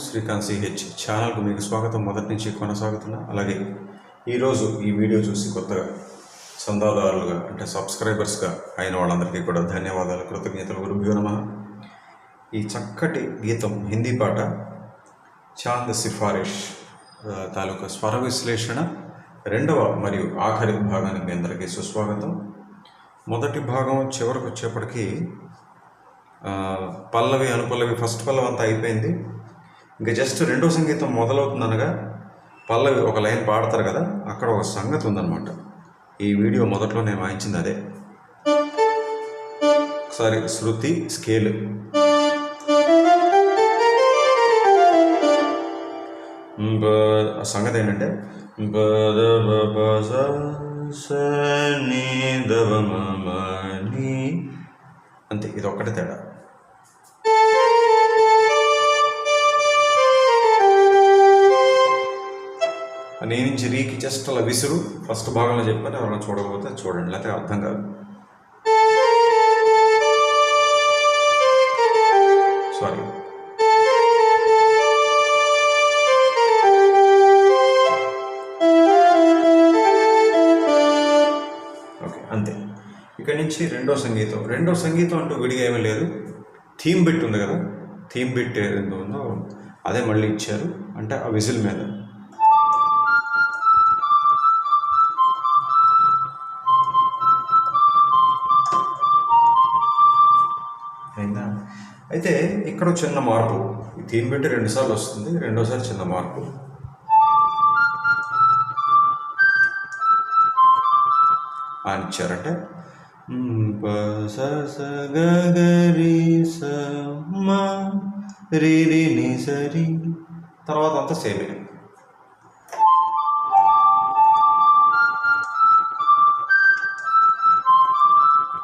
Srikanth CH ఛానల్కు మీకు స్వాగతం. మొదటి నుంచి కొనసాగుతున్నా అలాగే ఈరోజు ఈ వీడియో చూసి కొత్తగా చందాదారులుగా అంటే సబ్స్క్రైబర్స్గా అయిన వాళ్ళందరికీ కూడా ధన్యవాదాలు. కృతజ్ఞతలు. గురుభ్యో నమ. ఈ చక్కటి గీతం హిందీ పాట చాంద్ సిఫారిష్ తాలూకా స్వర విశ్లేషణ రెండవ మరియు ఆఖరి భాగానికి మీ అందరికీ సుస్వాగతం. మొదటి భాగం చివరకు వచ్చేప్పటికీ పల్లవి అనుపల్లవి ఫస్ట్ పల్లవి అంతా అయిపోయింది. ఇంకా జస్ట్ రెండో సంగీతం మొదలవుతుందనగా పల్లవి ఒక లైన్ పాడతారు కదా అక్కడ ఒక సంగతి ఉందన్నమాట. ఈ వీడియో మొదట్లో నేను వాయించింది అదే. ఒకసారి శృతి స్కేల్. బ- సంగతి ఏంటంటే బద బ బ స నీ ని. అంతే ఇది ఒక్కటే తేడా. నేను నుంచి రీకి జస్ట్ అలా విసురు. ఫస్ట్ భాగంలో చెప్పాను ఎవరైనా చూడకపోతే చూడండి. లేకపోతే అర్థం కాదు. సారీ ఓకే అంతే. ఇక్కడి నుంచి రెండో సంగీతం. రెండో సంగీతం అంటూ విడిగా ఏమీ లేదు. థీమ్ బిట్ ఉంది కదా. థీమ్ బిట్ ఏదో ఉందో అదే మళ్ళీ ఇచ్చారు. అంటే ఆ విజిల్ మీద. ఇక్కడ చిన్న మార్పు. ఈ థీమ్ బిట్ రెండుసార్లు వస్తుంది రెండోసారి చిన్న మార్పు. అని ఇచ్చారంటే సరి తర్వాత అంతా సేమే.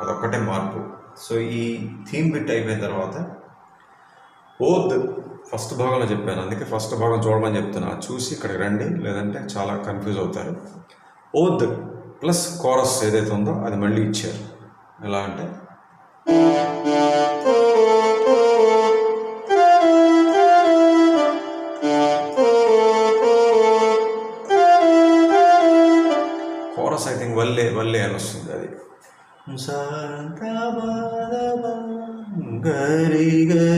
అదొక్కటే మార్పు. సో ఈ థీమ్ బిట్ అయిపోయిన తర్వాత ఓద్ ఫస్ట్ భాగంలో చెప్పాను. అందుకే ఫస్ట్ భాగం చూడమని చెప్తున్నా. చూసి ఇక్కడికి రండి. లేదంటే చాలా కన్ఫ్యూజ్ అవుతారు. ఓద్ ప్లస్ కోరస్ ఏదైతే ఉందో అది మళ్ళీ ఇచ్చారు. ఎలా అంటే కోరస్ ఐ థింక్ వల్లే వల్లే అని వస్తుంది అది. గరి గరి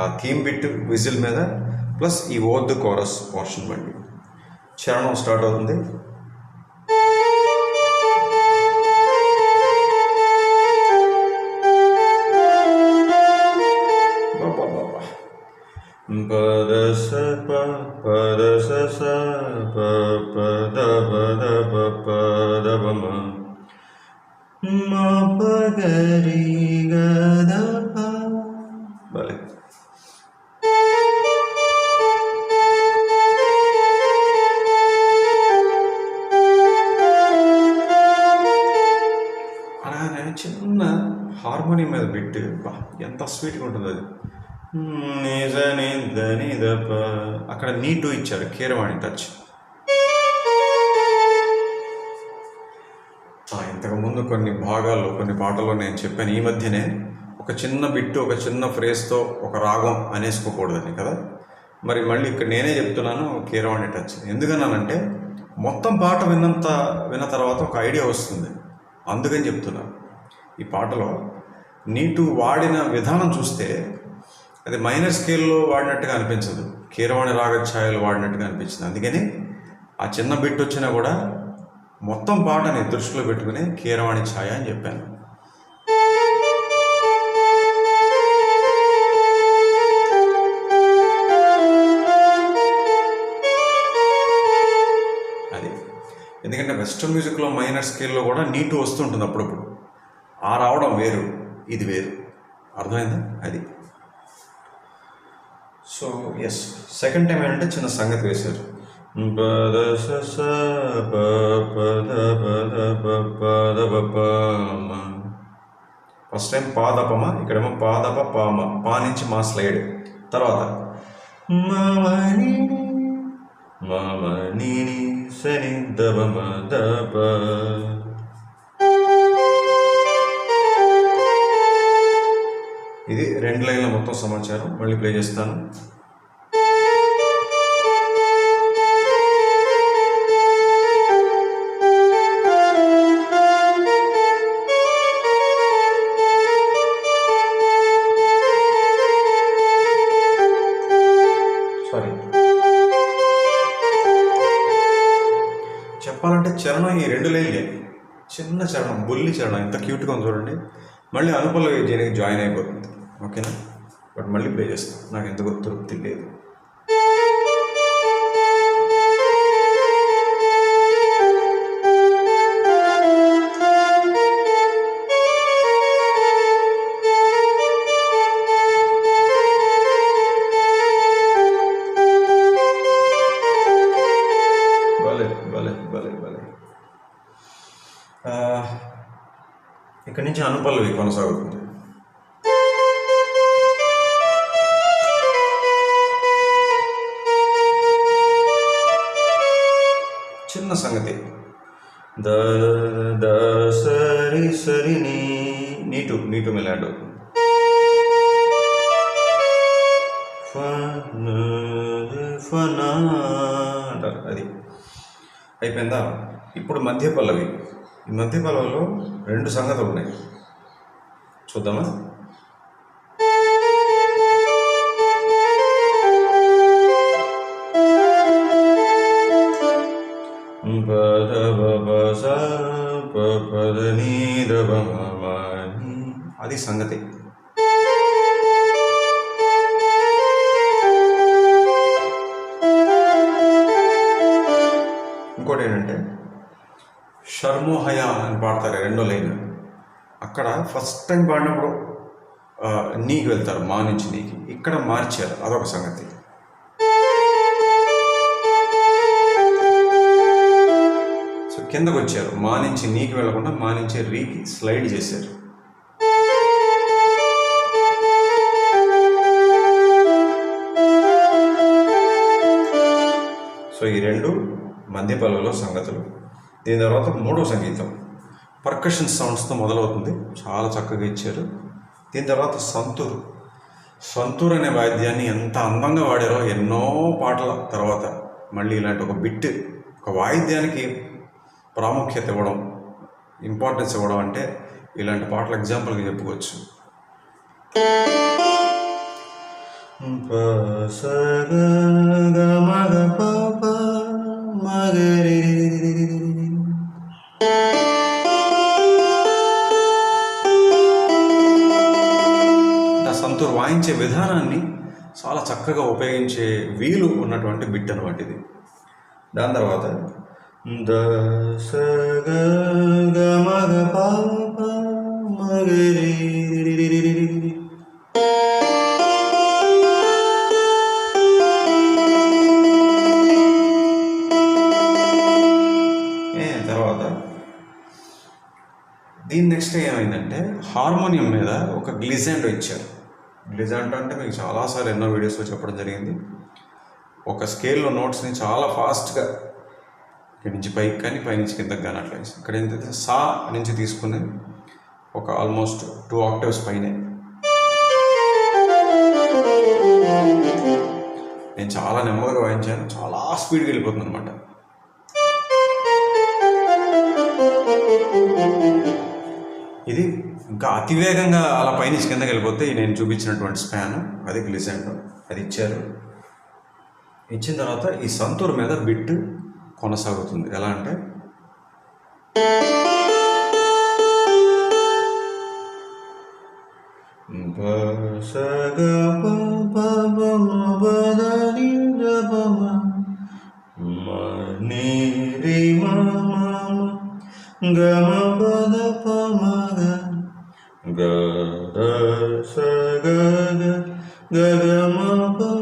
ఆ థీమ్ బిట్ విజిల్ మీద ప్లస్ ఈ ఓద్ కోరస్ పోర్షన్ బండి. చరణం స్టార్ట్ అవుతుంది. ఎంత స్వీట్గా ఉంటుంది అది. నిజ నిద అక్కడ నీటు ఇచ్చారు కీరవాణి టచ్. ఇంతకుముందు కొన్ని భాగాల్లో కొన్ని పాటల్లో నేను చెప్పాను. ఈ మధ్యనే ఒక చిన్న బిట్టు ఒక చిన్న ఫ్రేస్తో ఒక రాగం అనేసుకోకూడదని కదా. మరి మళ్ళీ ఇక్కడ నేనే చెప్తున్నాను కీరవాణి టచ్. ఎందుకన్నానంటే మొత్తం పాట విన్నంత విన్న తర్వాత ఒక ఐడియా వస్తుంది. అందుకని చెప్తున్నాను ఈ పాటలో నీటు వాడిన విధానం చూస్తే అది మైనర్ స్కేల్లో వాడినట్టుగా అనిపించదు. కీరవాణి రాగఛాయలు వాడినట్టుగా అనిపించింది. అందుకని ఆ చిన్న బిట్ వచ్చినా కూడా మొత్తం పాటని దృష్టిలో పెట్టుకుని కీరవాణి ఛాయ అని చెప్పాను. అది. ఎందుకంటే వెస్ట్రన్ మ్యూజిక్లో మైనర్ స్కేల్లో కూడా నీటు వస్తుంటుంది అప్పుడప్పుడు. ఆ రావడం వేరు. ఇది వేరు. అర్థమైందా? అది. సో ఎస్ సెకండ్ టైం ఏంటంటే చిన్న సంగతి వేశారు. స ప పద పద ప ఫస్ట్ టైం పాదపమ ఇక్కడేమో పాదప పామ పా నుంచి మా స్లైడ్. తర్వాత మామని మామని శని సని దబ ఇది రెండు లైన్ల మొత్తం సమాచారం. మళ్ళీ ప్లే చేస్తాను. సారీ చెప్పాలంటే చరణం ఈ రెండు లైన్లే. చిన్న చరణం బుల్లి చరణం. ఎంత క్యూట్గా ఉంది చూడండి. మళ్ళీ అనుపల్లవి చేయడానికి జాయిన్ అయిపోతుంది. ఓకేనా? బట్ మళ్ళీ ప్లే చేస్తాను నాకు ఎందుకు తృప్తి లేదు చిన్న సంగతి. ద ద సరి సరి నీ. నీటు నీటు మిలాడు. ఫనా అంటారు. అది అయిపోయిందా? ఇప్పుడు మధ్య పల్లవి. ఈ మధ్య పల్లవిలో రెండు సంగతులు ఉన్నాయి. చూద్దామా? షర్మోహయ అని పాడతారు రెండో లైన్. అక్కడ ఫస్ట్ టైం పాడినప్పుడు నీకు నీకి వెళ్తారు మా నుంచి నీకి. ఇక్కడ మార్చారు అదొక సంగతి. సో కిందకు వచ్చారు. మా నుంచి నీకు వెళ్ళకుండా మా నుంచి రీకి స్లైడ్ చేశారు. సో ఈ రెండు మధ్య పలువులో సంగతులు. దీని తర్వాత మూడో సంగీతం. పర్కషన్ సౌండ్స్తో మొదలవుతుంది. చాలా చక్కగా ఇచ్చారు. దీని తర్వాత సంతూర్. సంతూర్ అనే వాద్యాన్ని ఎంత అందంగా వాడారో ఎన్నో పాటల తర్వాత మళ్ళీ ఇలాంటి ఒక బిట్ ఒక వాయిద్యానికి ప్రాముఖ్యత ఇవ్వడం ఇంపార్టెన్స్ ఇవ్వడం అంటే ఇలాంటి పాటలు ఎగ్జాంపుల్గా చెప్పుకోవచ్చు. ప స వాయించే విధానాన్ని చాలా చక్కగా ఉపయోగించే వీలు ఉన్నటువంటి బిట్ అనమాట ఇది. దాని తర్వాత ద స గ గ గ రి రి రి తర్వాత దీని నెక్స్ట్ ఏమైందంటే హార్మోనియం మీద ఒక గ్లిజెండ్ ఇచ్చారు. గ్లిజాండో అంటే మీకు చాలాసార్లు ఎన్నో వీడియోస్లో చెప్పడం జరిగింది ఒక స్కేల్లో నోట్స్ని చాలా ఫాస్ట్గా ఇక్కడి నుంచి పైకి కానీ పైనుంచి కిందకి కానీ అట్లా వేసి. ఇక్కడ ఏంటంటే సా నుంచి తీసుకుని ఒక ఆల్మోస్ట్ టూ ఆక్టివ్స్ పైనే నేను చాలా నెమ్మదిగా వాయించాను చాలా స్పీడ్గా వెళ్ళిపోతుంది అనమాట ఇది ఇంకా అతివేగంగా అలా పైనుంచి కిందకి వెళ్ళిపోతే నేను చూపించినటువంటి స్పాన్ అది గ్లిసెంట్ అది ఇచ్చారు. ఇచ్చిన తర్వాత ఈ సంతూర్ మీద బిట్ కొనసాగుతుంది. ఎలా అంటే గమ గ ద స గ గ గ గ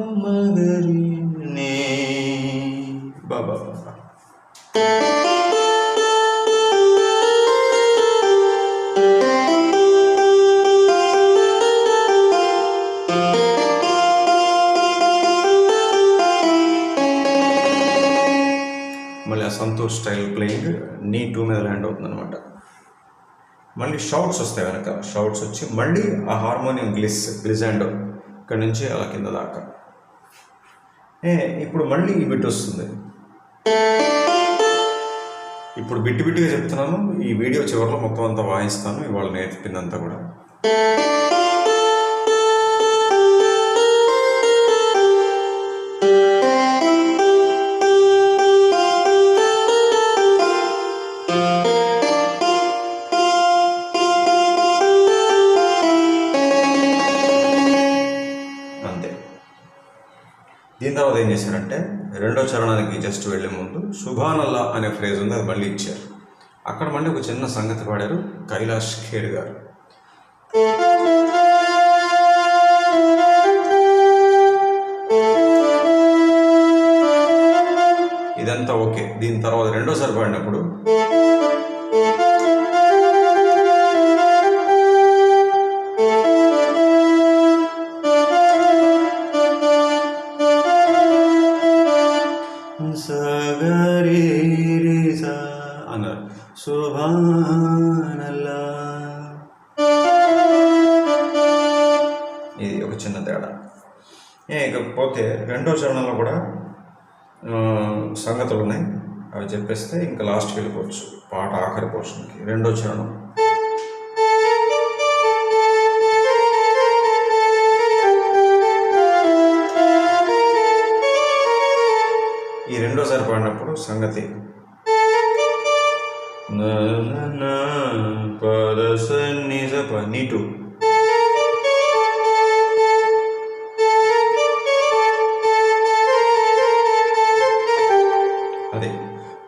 స్టైల్ ప్లేయింగ్ నీ టూ మీద ల్యాండ్ అవుతుంది అనమాట మళ్ళీ షౌట్స్ వస్తాయి వెనక. షౌట్స్ వచ్చి మళ్ళీ ఆ హార్మోనియం గ్లిస్ గ్లిజాండో ఇక్కడ నుంచి అలా కింద దాకా. ఏ ఇప్పుడు మళ్ళీ ఈ బిట్ వస్తుంది. ఇప్పుడు బిట్టి బిట్టిగా చెప్తున్నాను. ఈ వీడియో చివరిలో మొత్తం అంతా వాయిస్తాను. ఇవాళ నేర్పిందంతా కూడా. ఏం చేశారంటే రెండో చరణానికి జస్ట్ వెళ్ళే ముందు సుభానల్లా అనే ఫ్రేజ్ ఉంది అది మళ్ళీ ఇచ్చారు. అక్కడ మళ్ళీ ఒక చిన్న సంగతి పాడారు కైలాష్ ఖేర్ గారు. ఇదంతా ఓకే. దీని తర్వాత రెండోసారి పాడినప్పుడు పోతే రెండో చరణంలో కూడా సంగతులు ఉన్నాయి అవి చెప్పేస్తే ఇంకా లాస్ట్కి వెళ్ళిపోవచ్చు. పాట ఆఖరి పోర్షన్కి రెండో చరణం. ఈ రెండోసారి పాడినప్పుడు సంగతి. నా నా పని టూ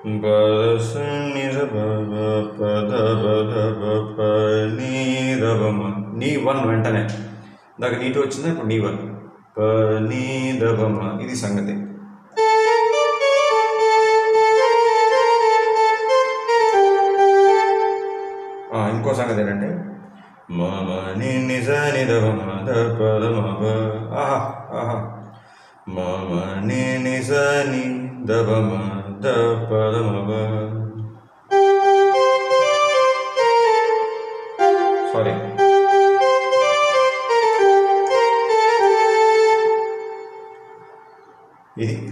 పద సన్ని స ప ప పద పద ప ప నీ ద ప మ నీ వన్ వెంటనే ఇందాక నీటు వచ్చిందా ఇప్పుడు నీ వన్ ప నీ ద ప మ ఇది సంగతి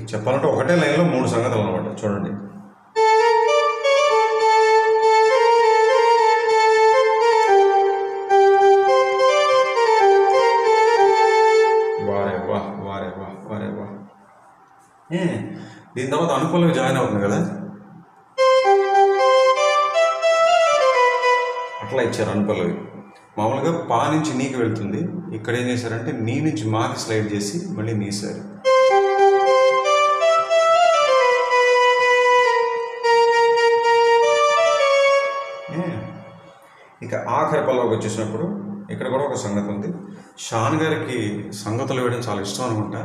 చెప్పాలంటే ఒకటే లైన్లో మూడు సంగతులు అనమాట చూడండి. వారే వా వారే వా వారే వా దీని తర్వాత అనుకూలంగా జాయిన్ అవుతుంది కదా? అట్లా ఇచ్చారు అనుపల్లవి మామూలుగా పా నుంచి నీకు వెళ్తుంది. ఇక్కడ ఏం చేశారంటే నీ నుంచి మాకి స్లైడ్ చేసి మళ్ళీ నీసారు ఇక ఆఖరి పల్లవికి వచ్చేసినప్పుడు ఇక్కడ కూడా ఒక సంగతి ఉంది. షాన్ గారికి సంగతులు వేయడం చాలా ఇష్టం అనుకుంటా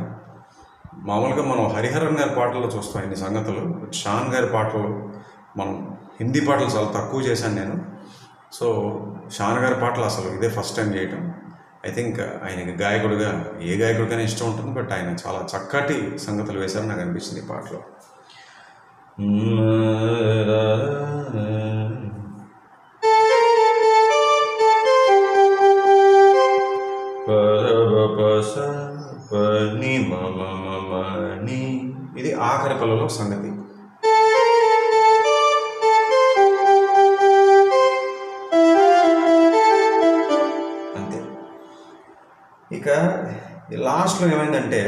మామూలుగా మనం హరిహరన్ గారి పాటల్లో చూస్తాం ఇన్ని సంగతులు. షాన్ గారి పాటలు మనం హిందీ పాటలు చాలా తక్కువ చేశాను నేను. సో షాన్ గారి పాటలు అసలు ఇదే ఫస్ట్ టైం చేయటం. ఐ థింక్ ఆయనకి గాయకుడిగా ఏ గాయకుడికైనా ఇష్టం ఉంటుంది. బట్ ఆయన చాలా చక్కటి సంగతులు వేశారని నాకు అనిపించింది ఈ పాటలో. ఇది ఆఖరి పల్లలో సంగతి. అంతే. ఇక ఈ లాస్ట్లో ఏమైందంటే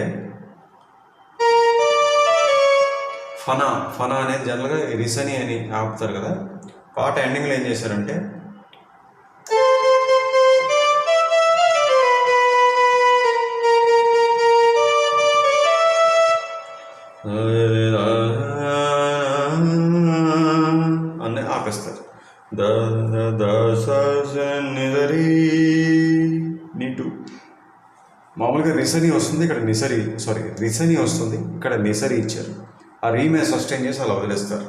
ఫనా ఫనా అనేది జనరల్గా రిసని అని ఆపుతారు కదా పాట ఎండింగ్లో ఏం చేశారంటే మామూలుగా రిసని వస్తుంది ఇక్కడ నిసరి సారీ రిసని వస్తుంది ఇక్కడ నిసరి ఇచ్చారు. ఆ రీమే సస్టైన్ చేసి అలా వదిలేస్తారు.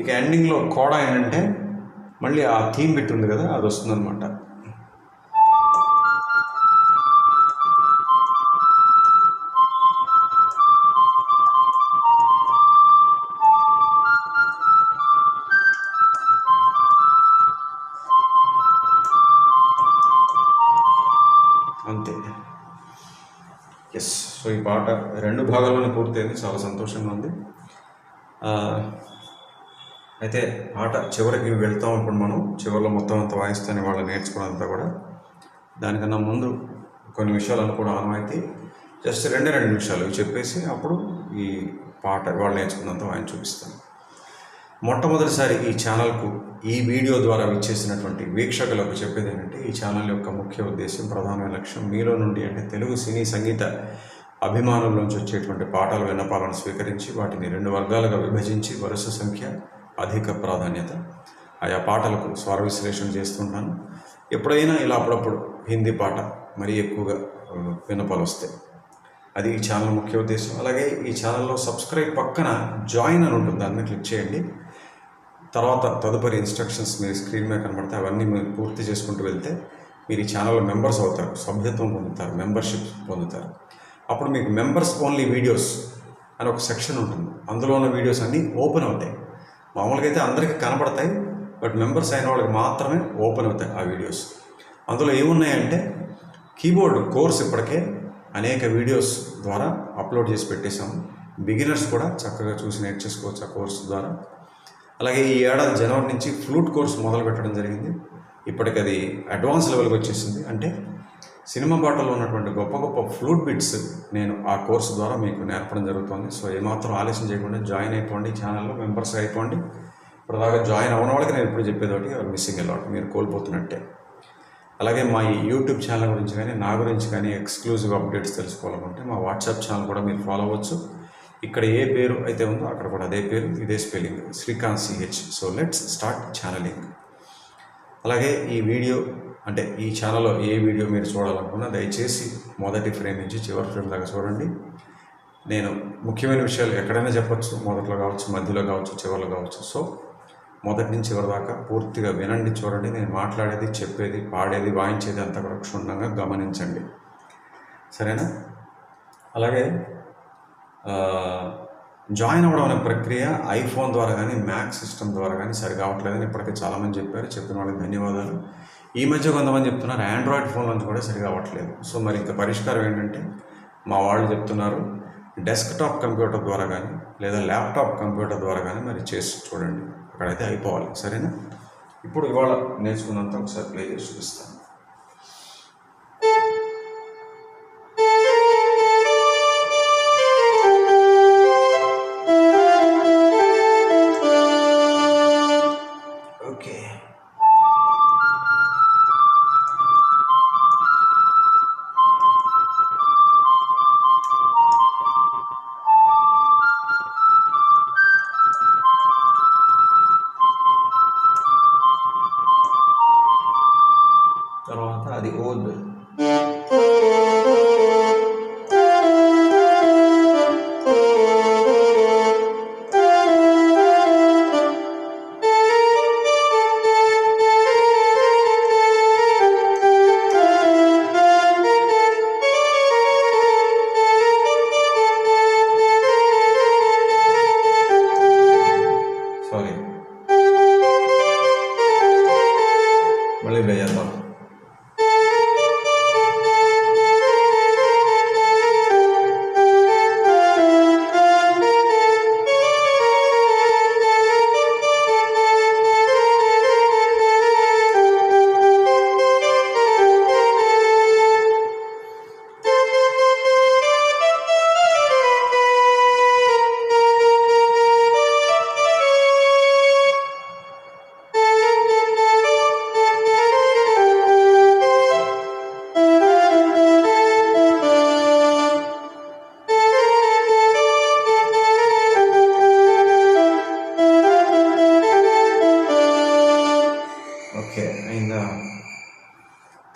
ఇక ఎండింగ్లో కోడా ఏంటంటే మళ్ళీ ఆ థీమ్ బిట్ ఉంది కదా అది వస్తుందన్నమాట. ఈ పాట రెండు భాగాల్లోనే పూర్తయింది. చాలా సంతోషంగా ఉంది. అయితే పాట చివరికి వెళ్తాం ఇప్పుడు మనం. చివరిలో మొత్తం అంత వాయిస్తాను వాళ్ళు నేర్చుకున్నంతా కూడా. దానికన్నా ముందు కొన్ని విషయాలు అనుకోవడం ఆనవాయితీ. జస్ట్ రెండే రెండు నిమిషాలు. ఇవి చెప్పేసి అప్పుడు ఈ పాట వాళ్ళు నేర్చుకున్నంత ఆయన చూపిస్తాను. మొట్టమొదటిసారి ఈ ఛానల్కు ఈ వీడియో ద్వారా విచ్చేసినటువంటి వీక్షకులకు చెప్పేది ఏంటంటే ఈ ఛానల్ యొక్క ముఖ్య ఉద్దేశం ప్రధానమైన లక్ష్యం మీలో నుండి అంటే తెలుగు సినీ సంగీత అభిమానుల్లోంచి వచ్చేటువంటి పాటల విన్నపాలను స్వీకరించి వాటిని రెండు వర్గాలుగా విభజించి వరుస సంఖ్య అధిక ప్రాధాన్యత. ఆయా పాటలకు స్వర విశ్లేషణ చేస్తుంటాను. ఎప్పుడైనా ఇలా అప్పుడప్పుడు హిందీ పాట మరీ ఎక్కువగా విన్నపాలు వస్తాయి. అది ఈ ఛానల్ ముఖ్య ఉద్దేశం. అలాగే ఈ ఛానల్లో సబ్స్క్రైబ్ పక్కన జాయిన్ అని ఉంటుంది. దాన్ని క్లిక్ చేయండి. తర్వాత తదుపరి ఇన్స్ట్రక్షన్స్ మీ స్క్రీన్ మీద కనబడతాయి. అవన్నీ మీరు పూర్తి చేసుకుంటూ వెళ్తే మీరు ఈ ఛానల్లో మెంబర్స్ అవుతారు. సభ్యత్వం పొందుతారు. మెంబర్షిప్ పొందుతారు. అప్పుడు మీకు మెంబర్స్ ఓన్లీ వీడియోస్ అని ఒక సెక్షన్ ఉంటుంది. అందులో ఉన్న వీడియోస్ అన్నీ ఓపెన్ అవుతాయి. మామూలుగా అయితే అందరికీ కనబడతాయి బట్ మెంబర్స్ అయిన వాళ్ళకి మాత్రమే ఓపెన్ అవుతాయి ఆ వీడియోస్ అందులో ఏమున్నాయంటే కీబోర్డ్ కోర్స్ ఇప్పటికే అనేక వీడియోస్ ద్వారా అప్లోడ్ చేసి పెట్టేశాము. బిగినర్స్ కూడా చక్కగా చూసి నేర్చేసుకోవచ్చు ఆ కోర్సు ద్వారా. అలాగే ఈ ఏడాది జనవరి నుంచి ఫ్లూట్ కోర్స్ మొదలు పెట్టడం జరిగింది. ఇప్పటికది అది అడ్వాన్స్ లెవెల్కి వచ్చేసింది. అంటే సినిమా పాటల్లో ఉన్నటువంటి గొప్ప గొప్ప ఫ్లూట్ బిట్స్ నేను ఆ కోర్సు ద్వారా మీకు నేర్పడం జరుగుతుంది. సో ఏమాత్రం ఆలస్యం చేయకుండా జాయిన్ అయిపోండి ఛానల్లో మెంబర్స్ అయిపోండి. ఇప్పుడు దాకా జాయిన్ అవ్వని వాళ్ళకి నేను ఎప్పుడు చెప్పేది ఒకటి మిస్సింగ్ అలాట్ మీరు కోల్పోతున్నట్టే. అలాగే మా ఈ యూట్యూబ్ ఛానల్ గురించి కానీ నా గురించి కానీ ఎక్స్క్లూజివ్ అప్డేట్స్ తెలుసుకోవాలనుకుంటే మా వాట్సాప్ ఛానల్ కూడా మీరు ఫాలో అవ్వచ్చు. ఇక్కడ ఏ పేరు అయితే ఉందో అక్కడ కూడా అదే పేరు ఇదే spelling. Srikanth CH so let's start channelling. అలాగే ఈ వీడియో అంటే ఈ ఛానల్లో ఏ వీడియో మీరు చూడాలనుకున్నా దయచేసి మొదటి ఫ్రేమ్ నుంచి చివరి ఫ్రేమ్ దాకా చూడండి. నేను ముఖ్యమైన విషయాలు ఎక్కడైనా చెప్పచ్చు మొదట్లో కావచ్చు మధ్యలో కావచ్చు చివరిలో కావచ్చు. సో మొదటి నుంచి చివరి దాకా పూర్తిగా వినండి చూడండి. నేను మాట్లాడేది చెప్పేది పాడేది వాయించేది అంతా కూడా క్షుణ్ణంగా గమనించండి. సరేనా? అలాగే జాయిన్ అవ్వడం అనే ప్రక్రియ ఐఫోన్ ద్వారా కానీ మ్యాక్ సిస్టమ్ ద్వారా కానీ సరిగా అవ్వట్లేదని ఇప్పటికే చాలామంది చెప్పారు. చెప్పిన వాళ్ళకి ధన్యవాదాలు. ఈ మధ్య కొంతమంది చెప్తున్నారు ఆండ్రాయిడ్ ఫోన్ నుంచి కూడా సరిగా అవ్వట్లేదు. సో మరి ఇంకా పరిష్కారం ఏంటంటే మా వాళ్ళు చెప్తున్నారు డెస్క్టాప్ కంప్యూటర్ ద్వారా కానీ లేదా ల్యాప్టాప్ కంప్యూటర్ ద్వారా కానీ మరి చేసి చూడండి. అక్కడైతే అయిపోవాలి. సరేనా? ఇప్పుడు ఇవాళ నేర్చుకున్నంత ఒకసారి ప్లే చేసి చూపిస్తాను.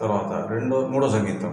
తర్వాత రెండో మూడో సంగీతం.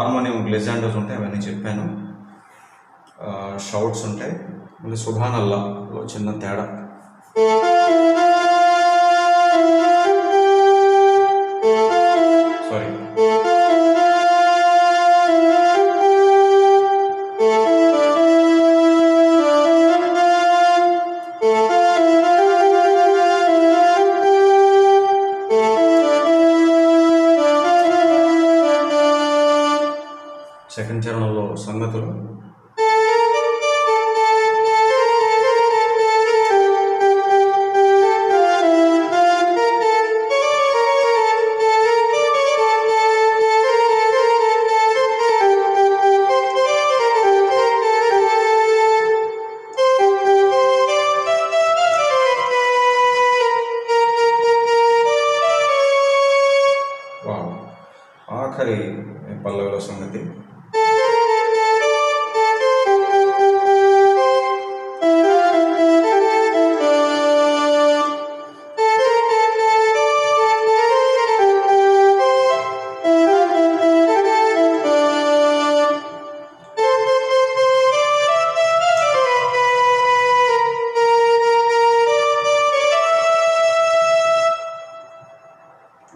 హార్మోనియం గ్లెజాండోస్ ఉంటాయి అవన్నీ చెప్పాను. షౌట్స్ ఉంటాయి. మళ్ళీ సుభానల్లాలో చిన్న తేడా.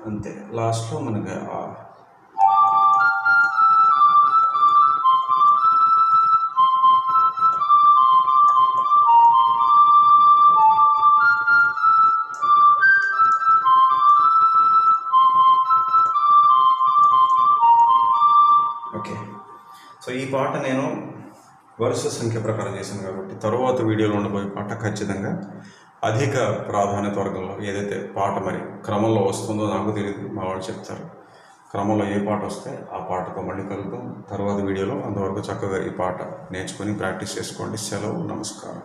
అంతే. లాస్ట్లో మనకి ఓకే. సో ఈ పాట నేను వరుస సంఖ్య ప్రకారం చేశాను కాబట్టి తరువాత వీడియోలో ఉండబోయే పాట ఖచ్చితంగా అధిక ప్రాధాన్యత వర్గంలో ఏదైతే పాట మరి క్రమంలో వస్తుందో నాకు తెలియదు మా వాళ్ళు చెప్తారు. క్రమంలో ఏ పాట వస్తే ఆ పాటతో మళ్ళీ కలుద్దాం. తర్వాత వీడియోలో అంతవరకు చక్కగా ఈ పాట నేర్చుకొని ప్రాక్టీస్ చేసుకోండి. సెలవు నమస్కారం.